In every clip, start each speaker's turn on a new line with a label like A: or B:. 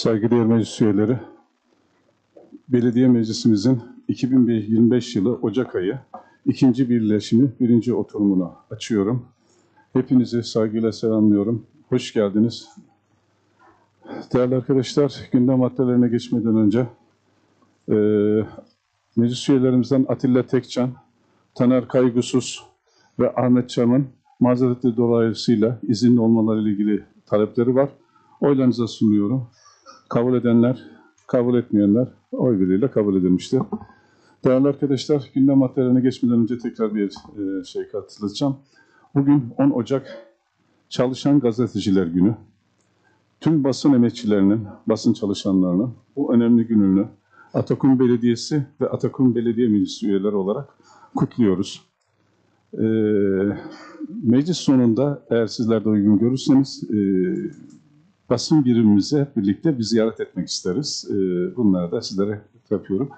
A: Saygıdeğer meclis üyeleri, belediye meclisimizin 2025 yılı Ocak ayı ikinci birleşimi birinci oturumunu açıyorum. Hepinizi saygıyla selamlıyorum. Hoş geldiniz. Değerli arkadaşlar, gündem maddelerine geçmeden önce eee meclis üyelerimizden Atilla Tekcan, Taner Kaygısız ve Ahmet Çam'ın mazereti dolayısıyla izinli olmaları ile ilgili talepleri var. Oylarınıza sunuyorum. Kabul edenler, kabul etmeyenler oy birliğiyle kabul edilmiştir. Değerli arkadaşlar, gündem maddelerine geçmeden önce tekrar bir e, şey katılacağım. Bugün 10 Ocak Çalışan Gazeteciler Günü. Tüm basın emekçilerinin, basın çalışanlarının bu önemli gününü Atakum Belediyesi ve Atakum Belediye Meclisi üyeleri olarak kutluyoruz. Ee, meclis sonunda eğer sizler de uygun görürseniz e, basın birimimizi hep birlikte bir ziyaret etmek isteriz. Ee, bunları da sizlere yapıyorum.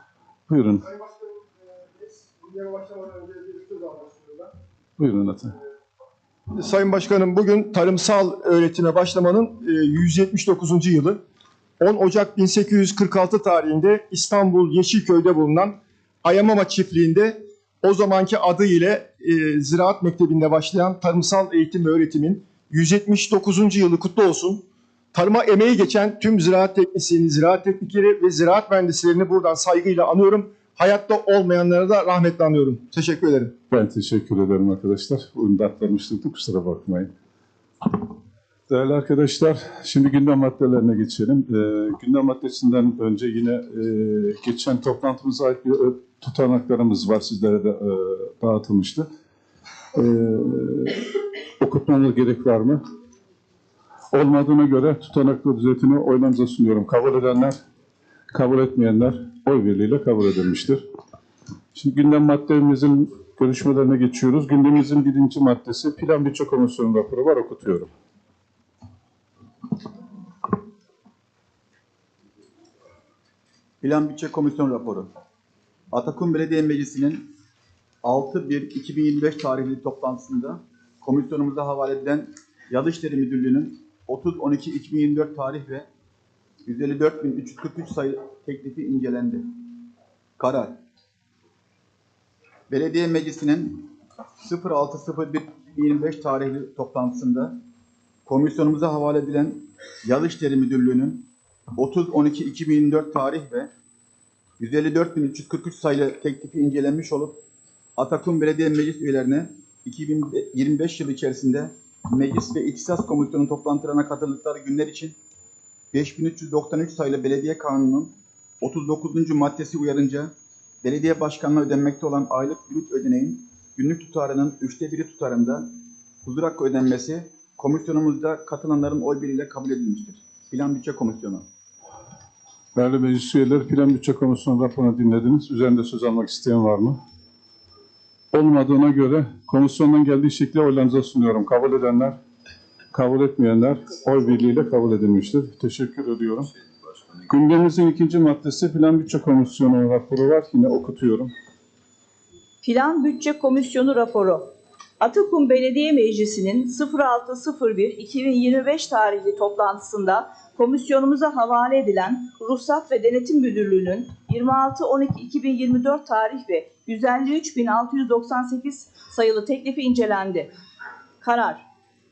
A: Buyurun,
B: Sayın Başkanım, e, başlamadan önce bir söz almak istiyorum
A: buyurun Ata.
B: ben. Sayın Başkanım, bugün tarımsal öğretime başlamanın e, 179. yılı. 10 Ocak 1846 tarihinde İstanbul Yeşilköy'de bulunan Ayamama çiftliğinde o zamanki adı ile e, Ziraat Mektebi'nde başlayan tarımsal eğitim ve öğretimin 179. yılı kutlu olsun. Tarıma emeği geçen tüm ziraat teknisyeni, ziraat teknikeri ve ziraat mühendislerini buradan saygıyla anıyorum. Hayatta olmayanlara da rahmetle anıyorum. Teşekkür ederim.
A: Ben teşekkür ederim arkadaşlar. Bunu da atlamıştım, kusura bakmayın. Değerli arkadaşlar, şimdi gündem maddelerine geçelim. Ee, gündem maddesinden önce yine e, geçen toplantımıza ait bir tutanaklarımız var. Sizlere de e, dağıtılmıştı. Ee, okutmama gerek var mı? Olmadığına göre tutanaklı düzetini oylarınıza sunuyorum. Kabul edenler, kabul etmeyenler oy birliğiyle kabul edilmiştir. Şimdi gündem maddemizin görüşmelerine geçiyoruz. Gündemimizin birinci maddesi Plan Bütçe Komisyonu raporu var okutuyorum.
C: Plan Bütçe Komisyon raporu. Atakum Belediye Meclisi'nin 6-1-2025 tarihli toplantısında komisyonumuza havale edilen Yazı İşleri Müdürlüğü'nün 30-12-2024 tarih ve 154.343 sayılı teklifi incelendi. Karar. Belediye Meclisi'nin 06-01-25 tarihli toplantısında komisyonumuza havale edilen Yazı İşleri Müdürlüğü'nün 30-12-2024 tarih ve 154.343 sayılı teklifi incelenmiş olup Atakum Belediye Meclis üyelerine 2025 yılı içerisinde Meclis ve İhtisas Komisyonu toplantılarına katıldıkları günler için 5393 sayılı Belediye Kanunu'nun 39. maddesi uyarınca belediye başkanına ödenmekte olan aylık brüt ödeneğin günlük tutarının üçte biri tutarında huzur hakkı ödenmesi komisyonumuzda katılanların oy birliğiyle kabul edilmiştir. Plan Bütçe Komisyonu.
A: Değerli meclis üyeleri Plan Bütçe Komisyonu raporunu dinlediniz. Üzerinde söz almak isteyen var mı? Olmadığına göre komisyondan geldiği şekilde oylarınıza sunuyorum. Kabul edenler, kabul etmeyenler oy birliğiyle kabul edilmiştir. Teşekkür ediyorum. Gündemimizin ikinci maddesi Plan Bütçe Komisyonu raporu var. Yine okutuyorum.
D: Plan Bütçe Komisyonu raporu. Atakum Belediye Meclisi'nin 06.01.2025 tarihli toplantısında komisyonumuza havale edilen Ruhsat ve Denetim Müdürlüğü'nün 26.12.2024 tarih ve 153.698 sayılı teklifi incelendi. Karar.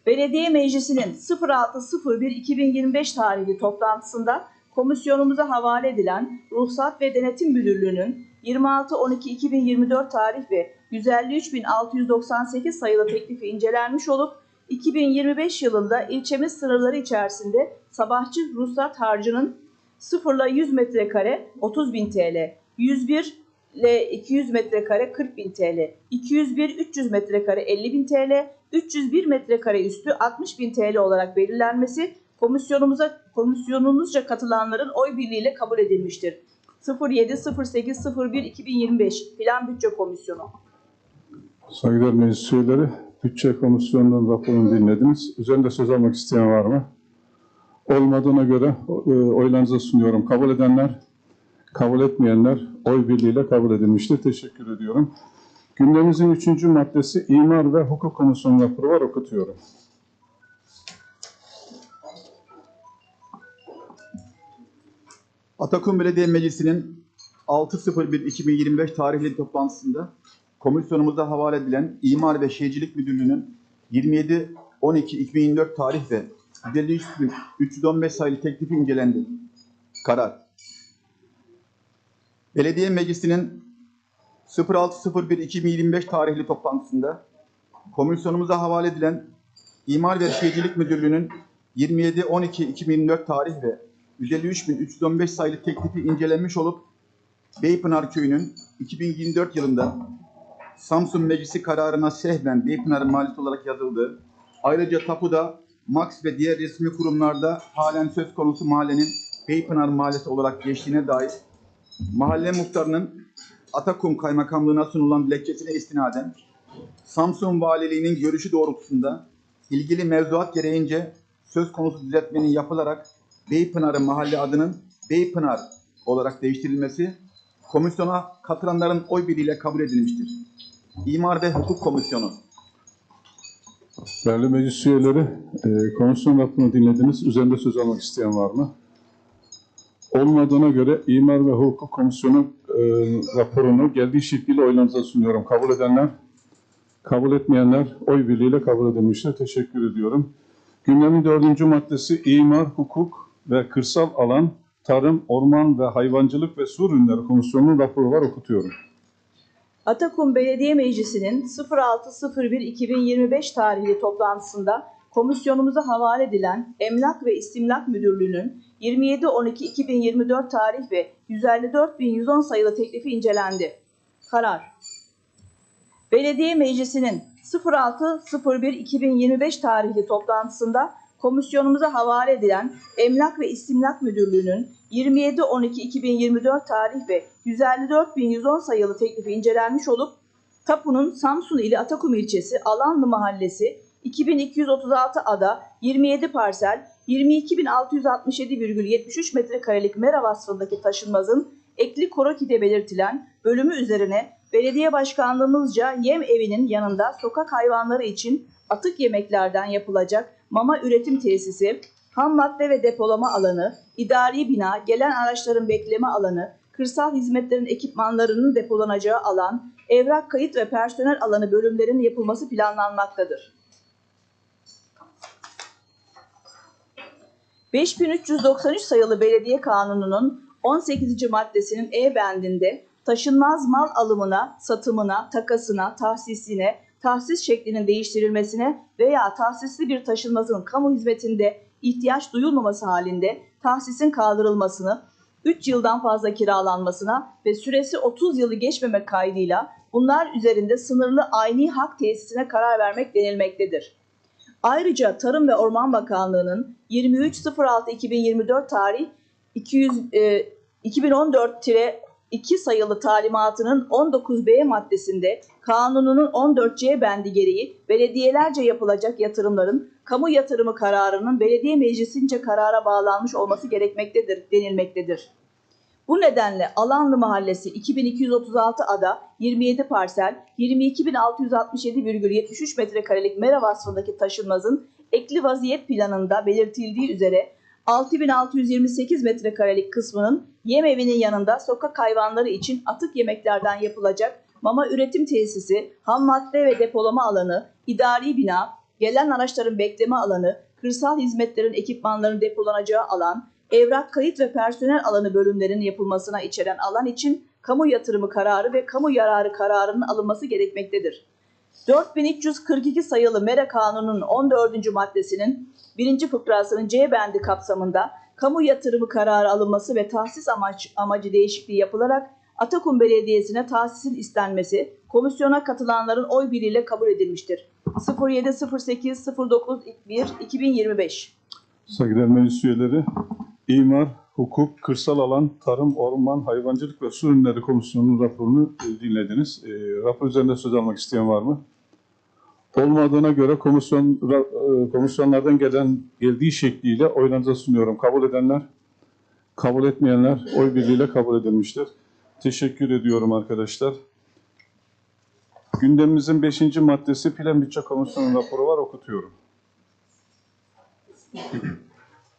D: Belediye Meclisi'nin 06.01.2025 tarihli toplantısında komisyonumuza havale edilen Ruhsat ve Denetim Müdürlüğü'nün 26.12.2024 tarih ve 153.698 sayılı teklifi incelenmiş olup 2025 yılında ilçemiz sınırları içerisinde sabahçı ruhsat harcının 0 ile 100 metrekare 30.000 TL, 101 ile 200 metrekare 40.000 TL, 201 300 metrekare 50.000 TL, 301 metrekare üstü 60.000 TL olarak belirlenmesi komisyonumuza komisyonumuzca katılanların oy birliğiyle kabul edilmiştir. 07.08.01.2025 Plan Bütçe Komisyonu.
A: Saygıdeğer meclis üyeleri, Bütçe Komisyonu'nun raporunu dinlediniz. Üzerinde söz almak isteyen var mı? Olmadığına göre e, oylarınıza sunuyorum. Kabul edenler, kabul etmeyenler oy birliğiyle kabul edilmiştir. Teşekkür ediyorum. Gündemimizin üçüncü maddesi İmar ve Hukuk Komisyonu raporu var. Okutuyorum.
C: Atakum Belediye Meclisi'nin 6.01.2025 tarihli toplantısında komisyonumuza havale edilen İmar ve Şehircilik Müdürlüğü'nün 27.12.2024 tarih ve 15315 sayılı teklifi incelendi. Karar. Belediye Meclisi'nin 06.01.2025 tarihli toplantısında komisyonumuza havale edilen İmar ve Şehircilik Müdürlüğü'nün 27.12.2024 tarih ve 153.315 sayılı teklifi incelenmiş olup Beypınar Köyü'nün 2024 yılında Samsun Meclisi kararına sehven Beypınar Mahallesi olarak yazıldığı, ayrıca tapuda Max ve diğer resmi kurumlarda halen söz konusu mahallenin Beypınar Mahallesi olarak geçtiğine dair mahalle muhtarının Atakum Kaymakamlığı'na sunulan dilekçesine istinaden Samsun Valiliği'nin görüşü doğrultusunda ilgili mevzuat gereğince söz konusu düzeltmenin yapılarak Beypınarı mahalle adının Beypınar olarak değiştirilmesi komisyona katılanların oy birliğiyle kabul edilmiştir. İmar ve Hukuk Komisyonu
A: Değerli meclis üyeleri, e, komisyon raporunu dinlediniz. Üzerinde söz almak isteyen var mı? Olmadığına göre İmar ve Hukuk Komisyonu e, raporunu geldiği şekliyle oylarınıza sunuyorum. Kabul edenler, kabul etmeyenler oy birliğiyle kabul edilmiştir. Teşekkür ediyorum. Gündemin dördüncü maddesi İmar, Hukuk ve Kırsal Alan, Tarım, Orman ve Hayvancılık ve Su Ürünleri Komisyonu'nun raporu var okutuyorum.
D: Atakum Belediye Meclisi'nin 06.01.2025 tarihli toplantısında komisyonumuza havale edilen Emlak ve İstimlak Müdürlüğü'nün 27.12.2024 tarih ve 154.110 sayılı teklifi incelendi. Karar. Belediye Meclisi'nin 06.01.2025 tarihli toplantısında komisyonumuza havale edilen Emlak ve İstimlak Müdürlüğü'nün 27.12.2024 tarih ve 154.110 sayılı teklifi incelenmiş olup Tapu'nun Samsun ili Atakum ilçesi Alanlı Mahallesi 2236 ada 27 parsel 22.667,73 metrekarelik mera vasfındaki taşınmazın ekli korokide belirtilen bölümü üzerine belediye başkanlığımızca yem evinin yanında sokak hayvanları için atık yemeklerden yapılacak mama üretim tesisi, ham madde ve depolama alanı, idari bina, gelen araçların bekleme alanı, kırsal hizmetlerin ekipmanlarının depolanacağı alan, evrak kayıt ve personel alanı bölümlerinin yapılması planlanmaktadır. 5393 sayılı Belediye Kanunu'nun 18. maddesinin E bendinde taşınmaz mal alımına, satımına, takasına, tahsisine, tahsis şeklinin değiştirilmesine veya tahsisli bir taşınmazın kamu hizmetinde ihtiyaç duyulmaması halinde tahsisin kaldırılmasını, 3 yıldan fazla kiralanmasına ve süresi 30 yılı geçmemek kaydıyla bunlar üzerinde sınırlı ayni hak tesisine karar vermek denilmektedir. Ayrıca Tarım ve Orman Bakanlığı'nın 23.06.2024 tarih 200, e, 2014-2 sayılı talimatının 19b maddesinde kanununun 14c bendi gereği belediyelerce yapılacak yatırımların kamu yatırımı kararının belediye meclisince karara bağlanmış olması gerekmektedir denilmektedir. Bu nedenle Alanlı Mahallesi 2236 ada 27 parsel 22.667,73 metrekarelik mera vasfındaki taşınmazın ekli vaziyet planında belirtildiği üzere 6628 metrekarelik kısmının yem evinin yanında sokak hayvanları için atık yemeklerden yapılacak mama üretim tesisi, ham madde ve depolama alanı, idari bina, gelen araçların bekleme alanı, kırsal hizmetlerin ekipmanların depolanacağı alan, evrak kayıt ve personel alanı bölümlerinin yapılmasına içeren alan için kamu yatırımı kararı ve kamu yararı kararının alınması gerekmektedir. 4342 sayılı MERA Kanunu'nun 14. maddesinin 1. fıkrasının C bendi kapsamında kamu yatırımı kararı alınması ve tahsis amaç, amacı değişikliği yapılarak Atakum Belediyesi'ne tahsisin istenmesi komisyona katılanların oy birliğiyle kabul edilmiştir. 070809 2025
A: Saygıdeğer meclis üyeleri, İmar, Hukuk, Kırsal Alan, Tarım, Orman, Hayvancılık ve Su Ürünleri Komisyonu'nun raporunu e, dinlediniz. E, rapor üzerinde söz almak isteyen var mı? Olmadığına göre komisyon e, komisyonlardan gelen geldiği şekliyle oylarınıza sunuyorum. Kabul edenler, kabul etmeyenler oy birliğiyle kabul edilmiştir. Teşekkür ediyorum arkadaşlar. Gündemimizin 5. maddesi Plan Bütçe Komisyonu raporu var okutuyorum.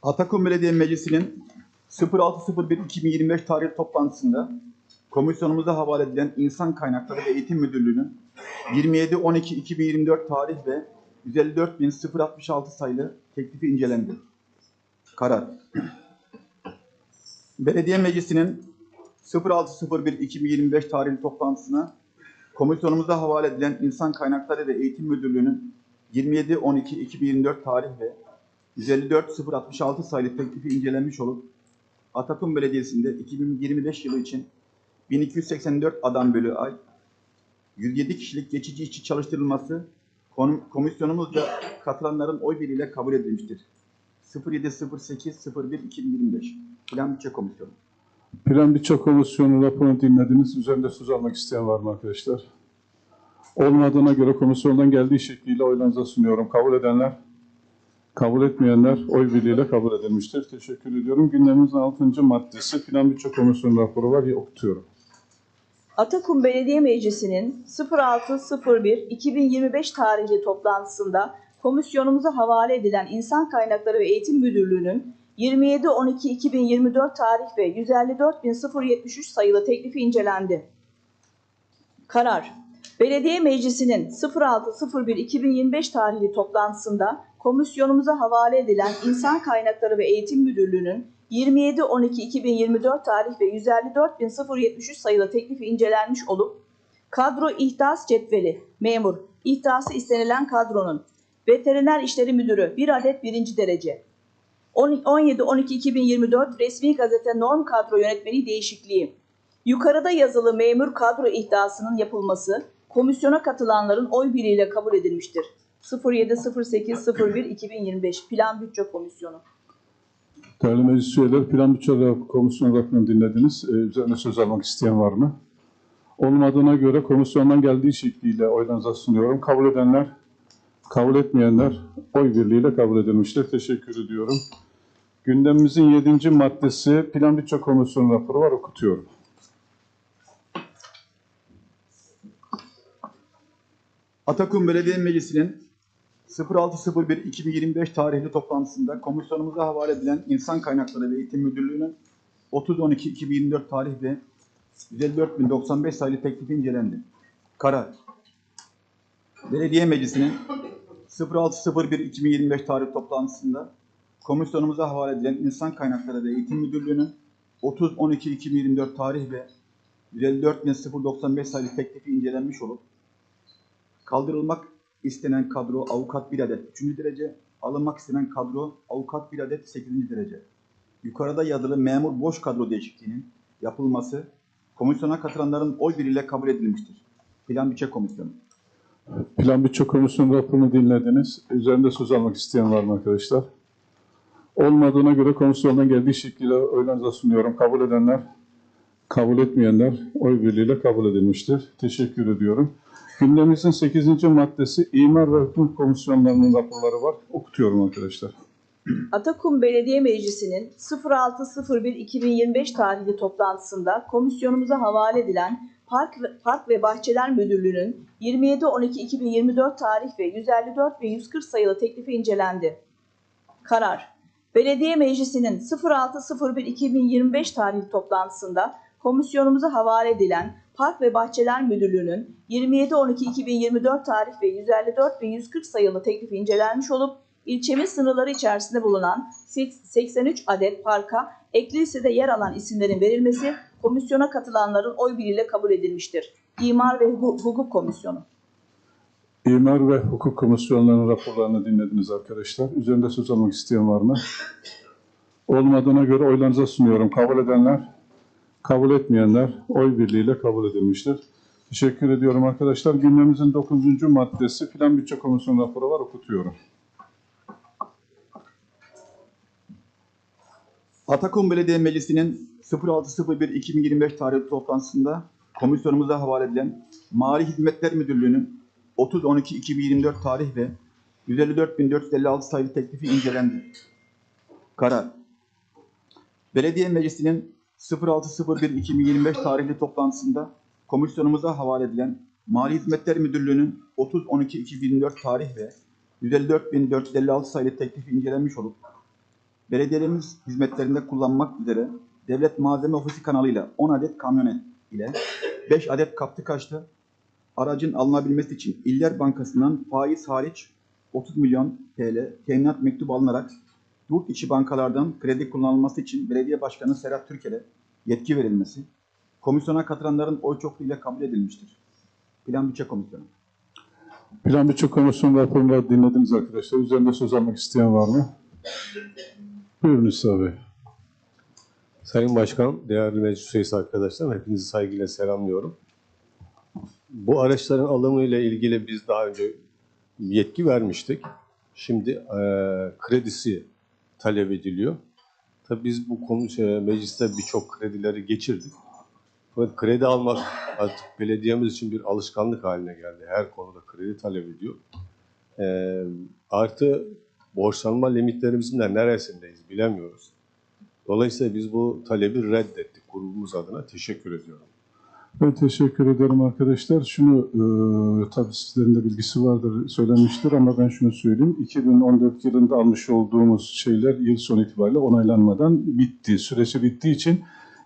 C: Atakum Belediye Meclisi'nin 06.01.2025 tarih toplantısında komisyonumuza havale edilen İnsan Kaynakları ve Eğitim Müdürlüğü'nün 27.12.2024 tarih ve 154.066 sayılı teklifi incelendi. Karar. Belediye Meclisi'nin 06.01.2025 tarihli toplantısına komisyonumuza havale edilen İnsan Kaynakları ve Eğitim Müdürlüğü'nün 27.12.2024 tarih ve 154.066 sayılı teklifi incelenmiş olup Atakum Belediyesi'nde 2025 yılı için 1284 adam bölü ay 107 kişilik geçici işçi çalıştırılması komisyonumuzca katılanların oy birliğiyle kabul edilmiştir. 0708-01-2025 Plan Bütçe Komisyonu.
A: Plan Bütçe Komisyonu raporunu dinlediniz. Üzerinde söz almak isteyen var mı arkadaşlar? Olmadığına göre komisyondan geldiği şekliyle oylarınıza sunuyorum. Kabul edenler, kabul etmeyenler oy birliğiyle kabul edilmiştir. Teşekkür ediyorum. Gündemimizin 6. maddesi Plan Bütçe Komisyonu raporu var. Okutuyorum.
D: Atakum Belediye Meclisi'nin 06.01.2025 tarihli toplantısında komisyonumuza havale edilen İnsan Kaynakları ve Eğitim Müdürlüğü'nün 27.12.2024 tarih ve 154.073 sayılı teklifi incelendi. Karar. Belediye Meclisi'nin 06.01.2025 tarihli toplantısında komisyonumuza havale edilen İnsan Kaynakları ve Eğitim Müdürlüğü'nün 27.12.2024 tarih ve 154.073 sayılı teklifi incelenmiş olup kadro ihtas cetveli memur ihtası istenilen kadronun veteriner işleri müdürü 1 adet birinci derece 17-12-2024 resmi gazete norm kadro yönetmeliği değişikliği yukarıda yazılı memur kadro ihtasının yapılması komisyona katılanların oy birliğiyle kabul edilmiştir. 07.08.01.2025 Plan Bütçe Komisyonu.
A: Değerli meclis üyeleri, Plan Bütçe Komisyonu raporunu dinlediniz. Ee, üzerine söz almak isteyen var mı? Olmadığına göre komisyondan geldiği şekliyle oylarınıza sunuyorum. Kabul edenler, kabul etmeyenler oy birliğiyle kabul edilmiştir. Teşekkür ediyorum. Gündemimizin 7. maddesi Plan Bütçe Komisyonu raporu var. Okutuyorum.
C: Atakum Belediye Meclisi'nin 06.01.2025 tarihli toplantısında komisyonumuza havale edilen İnsan Kaynakları ve Eğitim Müdürlüğü'nün 30.12.2024 tarih ve 154.095 sayılı teklifi incelendi. Karar. Belediye Meclisi'nin 06.01.2025 tarih toplantısında komisyonumuza havale edilen İnsan Kaynakları ve Eğitim Müdürlüğü'nün 30.12.2024 tarih ve 154.095 sayılı teklifi incelenmiş olup Kaldırılmak istenen kadro avukat 1 adet 3. derece, alınmak istenen kadro avukat 1 adet 8. derece. Yukarıda yazılı memur boş kadro değişikliğinin yapılması komisyona katılanların oy birliğiyle kabul edilmiştir. Plan Bütçe Komisyonu.
A: Plan Bütçe Komisyonu raporunu dinlediniz. Üzerinde söz almak isteyen var mı arkadaşlar? Olmadığına göre komisyondan geldiği şekliyle oylarınıza sunuyorum. Kabul edenler, kabul etmeyenler oy birliğiyle kabul edilmiştir. Teşekkür ediyorum. Gündemimizin 8. maddesi İmar ve Hukuk Komisyonlarının raporları var. Okutuyorum arkadaşlar.
D: Atakum Belediye Meclisi'nin 06.01.2025 tarihli toplantısında komisyonumuza havale edilen Park ve, Park ve Bahçeler Müdürlüğü'nün 27.12.2024 tarih ve 154 ve 140 sayılı teklifi incelendi. Karar. Belediye Meclisi'nin 06.01.2025 tarihli toplantısında komisyonumuza havale edilen Park ve Bahçeler Müdürlüğü'nün 27.12.2024 tarih ve 154 ve 140 sayılı teklifi incelenmiş olup ilçemiz sınırları içerisinde bulunan 83 adet parka ekli listede yer alan isimlerin verilmesi komisyona katılanların oy birliğiyle kabul edilmiştir. İmar ve Hukuk Komisyonu.
A: İmar ve Hukuk Komisyonlarının raporlarını dinlediniz arkadaşlar. Üzerinde söz almak isteyen var mı? Olmadığına göre oylarınıza sunuyorum. Kabul edenler, kabul etmeyenler oy birliğiyle kabul edilmiştir. Teşekkür ediyorum arkadaşlar. Gündemimizin 9. maddesi Plan Bütçe Komisyonu raporu var. Okutuyorum.
C: Atakum Belediye Meclisi'nin 06.01.2025 tarihli toplantısında komisyonumuza havale edilen Mali Hizmetler Müdürlüğü'nün 30.12.2024 tarih ve 154.456 sayılı teklifi incelendi. Karar. Belediye Meclisi'nin 06.01.2025 tarihli toplantısında komisyonumuza havale edilen Mali Hizmetler Müdürlüğü'nün 30.12.2024 tarih ve 154.456 sayılı teklifi incelenmiş olup belediyelerimiz hizmetlerinde kullanmak üzere Devlet Malzeme Ofisi kanalıyla 10 adet kamyonet ile 5 adet kaptı kaçtı. Aracın alınabilmesi için İller Bankası'ndan faiz hariç 30 milyon TL teminat mektubu alınarak yurt içi bankalardan kredi kullanılması için Belediye Başkanı Serhat Türkel'e yetki verilmesi, komisyona katılanların oy çokluğuyla kabul edilmiştir. Plan Bütçe Komisyonu.
A: Plan Bütçe Komisyonu raporunu dinlediniz arkadaşlar. Üzerinde söz almak isteyen var mı? Buyurun İsa Bey.
E: Sayın Başkan, değerli meclis üyesi arkadaşlar, hepinizi saygıyla selamlıyorum. Bu araçların alımı ile ilgili biz daha önce yetki vermiştik. Şimdi eee, kredisi talep ediliyor. Tabii biz bu konu e, mecliste birçok kredileri geçirdik. Fakat kredi almak artık belediyemiz için bir alışkanlık haline geldi. Her konuda kredi talep ediyor. Eee, artı borçlanma limitlerimizin de neresindeyiz bilemiyoruz. Dolayısıyla biz bu talebi reddettik grubumuz adına. Teşekkür ediyorum.
A: Ben teşekkür ederim arkadaşlar. Şunu e, tabii sizlerin de bilgisi vardır, söylenmiştir ama ben şunu söyleyeyim. 2014 yılında almış olduğumuz şeyler yıl sonu itibariyle onaylanmadan bitti. Süresi bittiği için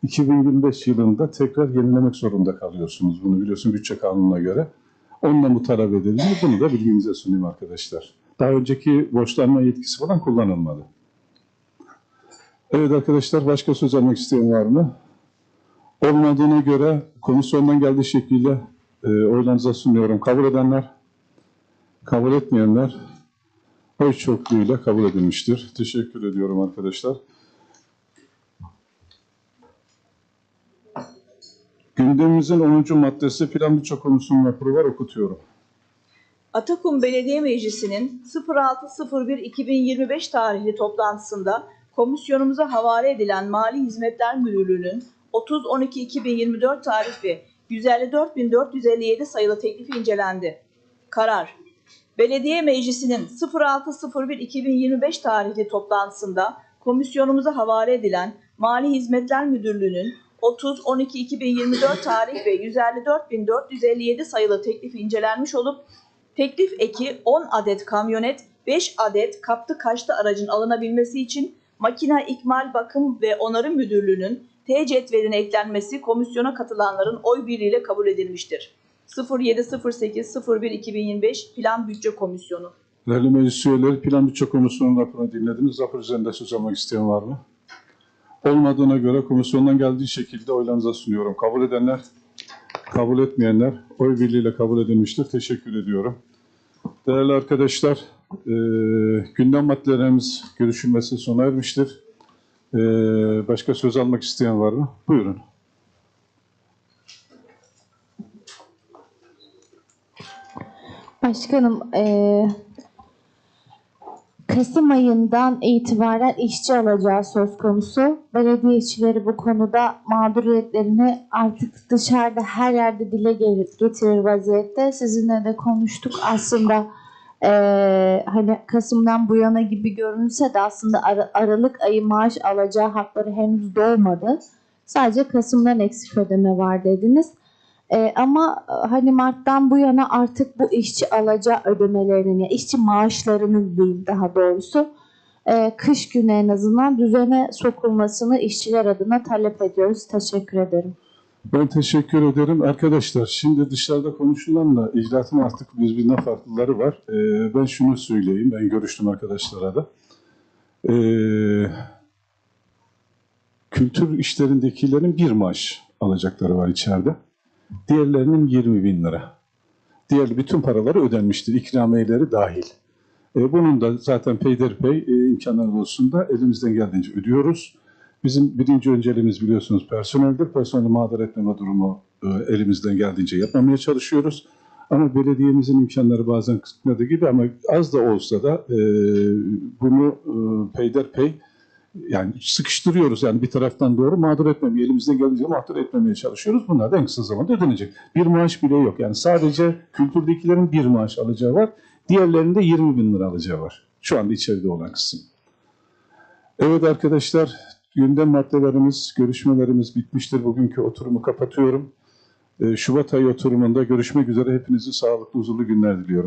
A: 2025 yılında tekrar yenilemek zorunda kalıyorsunuz. Bunu biliyorsun bütçe kanununa göre. Onunla bu talep. Bunu da bilginize sunayım arkadaşlar. Daha önceki borçlanma yetkisi falan kullanılmadı. Evet arkadaşlar başka söz almak isteyen var mı? Olmadığına göre komisyondan geldiği şekliyle e, oylarınıza sunuyorum. Kabul edenler, kabul etmeyenler oy çokluğuyla kabul edilmiştir. Teşekkür ediyorum arkadaşlar. Gündemimizin 10. maddesi Plan Bütçe Komisyonu raporu var okutuyorum.
D: Atakum Belediye Meclisi'nin 06.01.2025 tarihli toplantısında komisyonumuza havale edilen Mali Hizmetler Müdürlüğü'nün 30.12.2024 tarih ve 154.457 sayılı teklifi incelendi. Karar. Belediye Meclisi'nin 06.01.2025 tarihli toplantısında komisyonumuza havale edilen Mali Hizmetler Müdürlüğü'nün 30.12.2024 tarih ve 154.457 sayılı teklifi incelenmiş olup Teklif eki 10 adet kamyonet, 5 adet kaptı kaçtı aracın alınabilmesi için Makina İkmal Bakım ve Onarım Müdürlüğü'nün T cetveline eklenmesi komisyona katılanların oy birliğiyle kabul edilmiştir. 0708-01-2025 Plan Bütçe Komisyonu.
A: Değerli meclis üyeleri Plan Bütçe Komisyonu raporunu dinlediniz. Rapor üzerinde söz almak isteyen var mı? Olmadığına göre komisyondan geldiği şekilde oylarınıza sunuyorum. Kabul edenler, kabul etmeyenler oy birliğiyle kabul edilmiştir. Teşekkür ediyorum. Değerli arkadaşlar, e, gündem maddelerimiz görüşülmesi sona ermiştir. E, başka söz almak isteyen var mı? Buyurun.
F: Başkanım, eee, Kasım ayından itibaren işçi alacağı söz konusu. Belediye işçileri bu konuda mağduriyetlerini artık dışarıda her yerde dile getirir vaziyette. Sizinle de konuştuk. Aslında eee, hani Kasım'dan bu yana gibi görünse de aslında Ar- Aralık ayı maaş alacağı hakları henüz doğmadı. Sadece Kasım'dan eksik ödeme var dediniz. Ee, ama e, hani Mart'tan bu yana artık bu işçi alacağı ödemelerinin ya işçi maaşlarının diyeyim daha doğrusu e, kış günü en azından düzene sokulmasını işçiler adına talep ediyoruz. Teşekkür ederim.
A: Ben teşekkür ederim. Arkadaşlar şimdi dışarıda konuşulanla icraatın artık birbirinden farklıları var. Ee, ben şunu söyleyeyim. Ben görüştüm arkadaşlara da. Ee, kültür işlerindekilerin bir maaş alacakları var içeride. Diğerlerinin 20 bin lira. Diğer bütün paraları ödenmiştir. İkramiyeleri dahil. Ee, bunun da zaten peyderpey e, imkanları olsun da elimizden geldiğince ödüyoruz. Bizim birinci önceliğimiz biliyorsunuz personeldir. Personeli mağdur etmeme durumu e, elimizden geldiğince yapmamaya çalışıyoruz. Ama belediyemizin imkanları bazen kısıtladığı gibi ama az da olsa da e, bunu e, peyderpey yani sıkıştırıyoruz yani bir taraftan doğru mağdur etmemeye, elimizden geldiğince mağdur etmemeye çalışıyoruz. Bunlar da en kısa zamanda ödenecek. Bir maaş bile yok. Yani sadece kültürdekilerin bir maaş alacağı var. Diğerlerinin de 20 bin lira alacağı var. Şu anda içeride olan kısım. Evet arkadaşlar, gündem maddelerimiz, görüşmelerimiz bitmiştir. Bugünkü oturumu kapatıyorum. Ee, Şubat ayı oturumunda görüşmek üzere. Hepinize sağlıklı, huzurlu günler diliyorum.